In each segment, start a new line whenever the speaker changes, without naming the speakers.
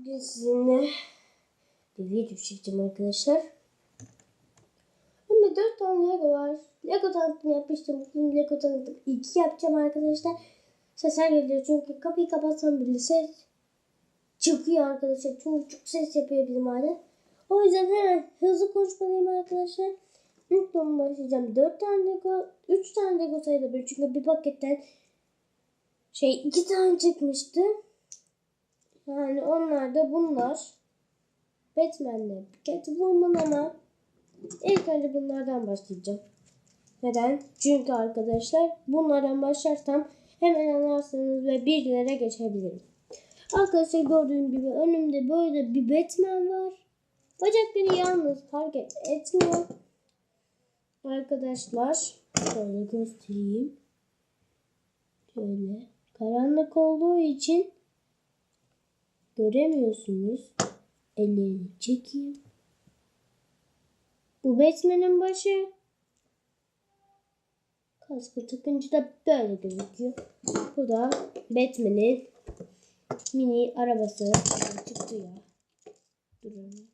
Bugün sizinle bir video çekeceğim arkadaşlar. Şimdi 4 tane Lego var. Lego tanıtım yapmıştım. Bugün Lego tanıtım 2 yapacağım arkadaşlar. Sesler geliyor çünkü kapıyı kapatsam bile ses çıkıyor arkadaşlar. Çünkü çok ses yapıyor bizim aile. O yüzden hemen hızlı konuşmalıyım arkadaşlar. İlk doğum başlayacağım. 4 tane Lego, 3 tane Lego sayılabilir. Çünkü bir paketten şey 2 tane çıkmıştı. Yani onlar da bunlar. Batman'le Catwoman ama ilk önce bunlardan başlayacağım. Neden? Çünkü arkadaşlar bunlardan başlarsam hemen anlarsınız ve bilgilere geçebilirim. Arkadaşlar gördüğüm gibi önümde böyle bir Batman var. Bacakları yalnız hareket etmiyor. Arkadaşlar şöyle göstereyim. Şöyle karanlık olduğu için göremiyorsunuz. Ellerimi çekeyim. Bu Batman'in başı. Kaskı takınca da böyle gözüküyor. Bu da Batman'in mini arabası. Çıktı ya. Durun.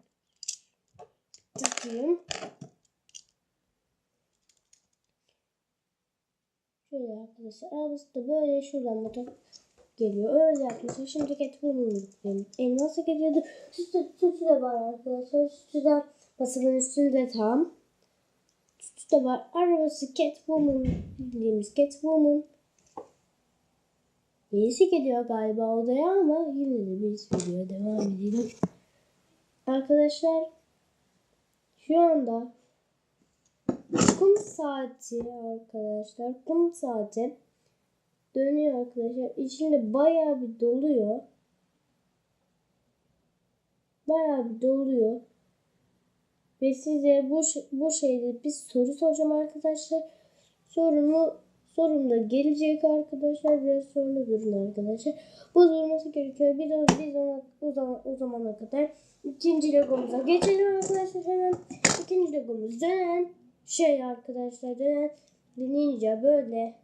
Takayım. Şöyle arkadaşlar. Arabası da böyle şuradan motor geliyor. Öyle yapmışlar. Şimdi Catwoman'ı yükleyeyim. Elması geliyordu. Sütü, sütü de var arkadaşlar. Sütü de masanın üstünde tam. Sütü de var. Arabası Catwoman. Bildiğimiz Catwoman. Birisi geliyor galiba odaya ama yine de birisi geliyor. Devam edelim. Arkadaşlar şu anda kum saati arkadaşlar. Kum saati dönüyor arkadaşlar. İçinde bayağı bir doluyor. Bayağı bir doluyor. Ve size bu bu şeyde bir soru soracağım arkadaşlar. Sorumu sorum da gelecek arkadaşlar. Biraz sonra durun arkadaşlar. Bu durması gerekiyor. Biz, biz ona, o, zaman, o zamana kadar ikinci logomuza geçelim arkadaşlar. Hemen ikinci logomuz dönen şey arkadaşlar dönen ninja böyle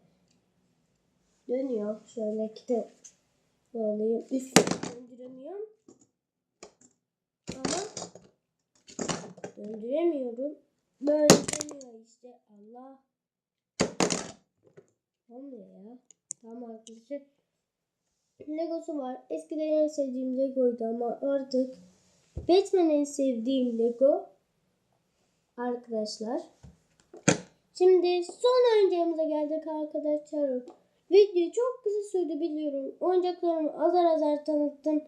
dönüyor. Şöyle kitap bağlayayım. Üstüne döndüremiyorum. Ama döndüremiyorum. Böyle dönüyor işte. Allah. Olmuyor ya. Tamam arkadaşlar. Legosu var. Eskiden en sevdiğim Lego'ydu ama artık Batman sevdiğim Lego. Arkadaşlar. Şimdi son oyuncağımıza geldik arkadaşlar. Video çok kısa sürdü biliyorum. Oyuncaklarımı azar azar tanıttım.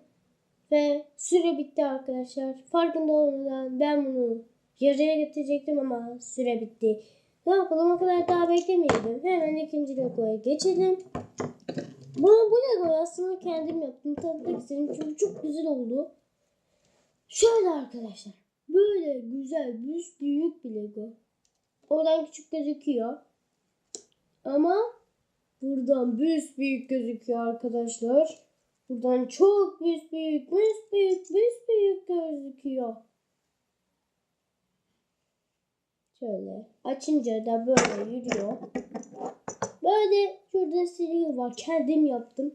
Ve süre bitti arkadaşlar. Farkında olmadan ben bunu yarıya getirecektim ama süre bitti. Ne yapalım o kadar daha beklemeyelim. Hemen ikinci Lego'ya geçelim. Bunu bu Lego'yu aslında kendim yaptım. Tanıtmak istedim çünkü çok güzel oldu. Şöyle arkadaşlar. Böyle güzel, büyük bir Lego. Oradan küçük gözüküyor. Ama buradan büyük büyük gözüküyor arkadaşlar. Buradan çok büyük büyük büyük büyük büyük büyük gözüküyor. Şöyle açınca da böyle yürüyor. Böyle şurada silah var. Kendim yaptım.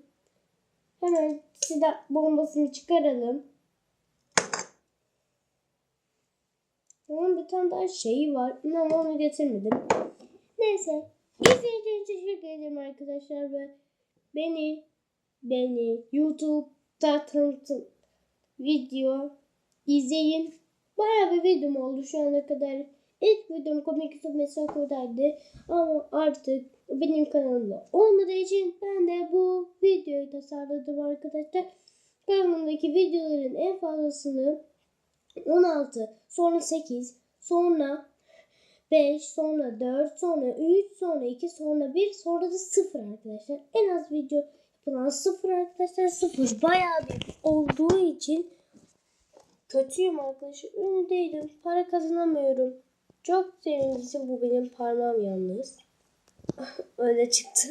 Hemen silah bombasını çıkaralım. Onun bir tane daha şeyi var ama onu getirmedim. Neyse. İzlediğiniz için teşekkür ederim arkadaşlar ve beni beni YouTube'da tanıtın video izleyin. Bayağı bir videom oldu şu ana kadar. İlk videom komik YouTube mesaj oradaydı ama artık benim kanalımda olmadığı için ben de bu videoyu tasarladım arkadaşlar. Kanalımdaki videoların en fazlasını 16, sonra 8, sonra 5, sonra 4, sonra 3, sonra 2, sonra 1, sonra da 0 arkadaşlar. En az video yapılan 0 arkadaşlar. 0 bayağı bir olduğu için kötüyüm arkadaşlar. Ünlü değilim. Para kazanamıyorum. Çok sevinçliyim. Bu benim parmağım yalnız. Öyle çıktı.